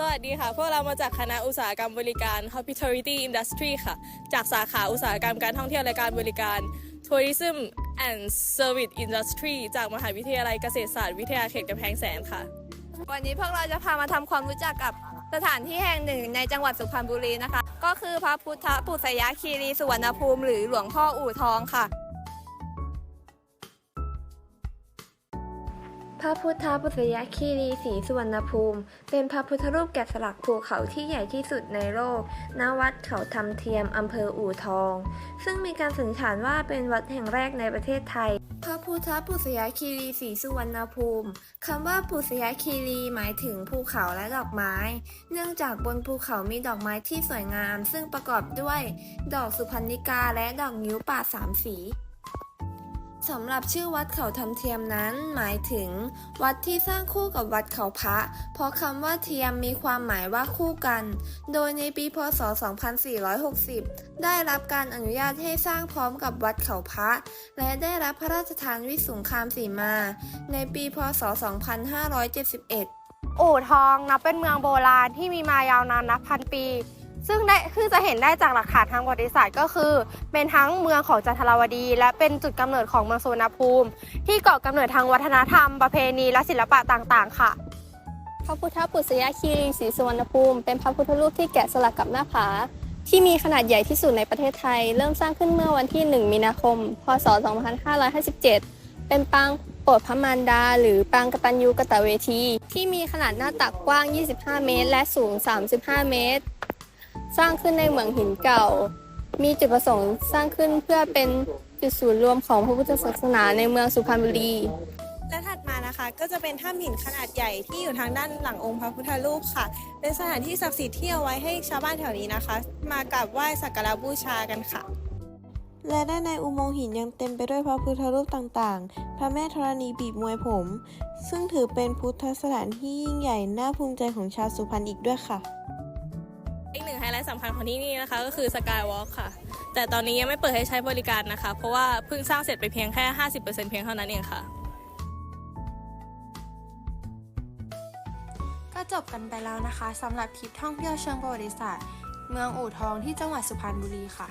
สวัสดีค่ะ พวกเรามาจากคณะอุตสาหกรรมบริการ Hospitality Industry ค่ะ จากสาขาอุตสาหกรรมการท่องเที่ยวและการบริการ Tourism and Service Industry จากมหาวิทยาลัยเกษตรศาสตร์วิทยาเขตกำแพงแสนค่ะ วันนี้พวกเราจะพามาทำความรู้จักกับสถานที่แห่งหนึ่งในจังหวัดสุพรรณบุรีนะคะ ก็คือพระพุทธปุษยคีรีสุวรรณภูมิ หรือหลวงพ่ออู่ทองค่ะ พระพุทธปุษยคีรีศรีสุวรรณภูมิ เป็นพระพุทธรูปแกะสลักภูเขาที่ใหญ่ที่สุดในโลก ณ วัดเขาทำเทียม อำเภออู่ทอง ซึ่งมีการสันนิษฐานว่าเป็นวัดแห่งแรกในประเทศไทย พระพุทธปุษยคีรีศรีสุวรรณภูมิ คำว่าปุษยคีรีหมายถึงภูเขาและดอกไม้ เนื่องจากบนภูเขามีดอกไม้ที่สวยงาม ซึ่งประกอบด้วย ดอกสุพรรณิกาและดอกนิ้วป่าสามสี สำหรับชื่อวัดเขาทำเทียมนั้น หมายถึง วัดที่สร้างคู่กับวัดเขาพระ เพราะคำว่าเทียมมีความหมายว่าคู่กัน โดยในปีพศ 2460 ได้รับการอนุญาตให้สร้างพร้อมกับวัดเขาพระ และได้รับพระราชทานวิสุงคามสีมา ในปีพศ 2571 อู่ทองนับเป็นเมืองโบราณที่มีมายาวนานนับพันปี ซึ่งได้คือจะเห็นได้จากหลักฐานทางประวัติศาสตร์ก็คือ เป็นทั้งเมืองของจันทราวดี และเป็นจุดกำเนิดของเมืองสุวรรณภูมิ ที่เก่อกำเนิดทางวัฒนธรรม ประเพณีและศิลปะต่างๆ ค่ะพระพุทธปุษยคีรีศรีสุวรรณภูมิเป็นพระพุทธรูปที่แกะสลักกับหน้าผา ที่มีขนาดใหญ่ที่สุดในประเทศไทย เริ่มสร้างขึ้นเมื่อวันที่ 1 มีนาคม พศ 2557 เป็นปางโปรดพระมารดา หรือปางกตัญญูกตเวที ที่มีขนาดหน้าตักกว้าง 25 เมตร และสูง 35 เมตร สร้างขึ้นในเหมืองหินเก่า มีจุดประสงค์สร้างขึ้นเพื่อเป็นจุดศูนย์รวมของพระพุทธศาสนาในเมืองสุพรรณบุรี และถัดมานะคะก็จะเป็นถ้ำหินขนาดใหญ่ที่อยู่ทางด้านหลังองค์พระพุทธรูปค่ะ เป็นสถานที่ศักดิ์สิทธิ์ที่เอาไว้ให้ชาวบ้านแถวนี้นะคะ มากราบไหว้สักการะบูชากันค่ะ และด้านในอุโมงค์หินยังเต็มไปด้วยพระพุทธรูปต่างๆ พระแม่ธรณีบีบมวยผม ซึ่งถือเป็นพุทธสถานที่ยิ่งใหญ่น่าภูมิใจของชาวสุพรรณอีกด้วยค่ะ และสำคัญของที่นี่นะคะ ก็คือสกายวอล์กค่ะ แต่ตอนนี้ยังไม่เปิดให้ใช้บริการนะคะ เพราะว่าเพิ่งสร้างเสร็จไปเพียงแค่ 50%เพียงเท่านั้นเองค่ะ ก็จบกันไปแล้วนะคะสำหรับทริปท่องเที่ยวเชิงประวัติศาสตร์ เมืองอู่ทองที่จังหวัดสุพรรณบุรีค่ะ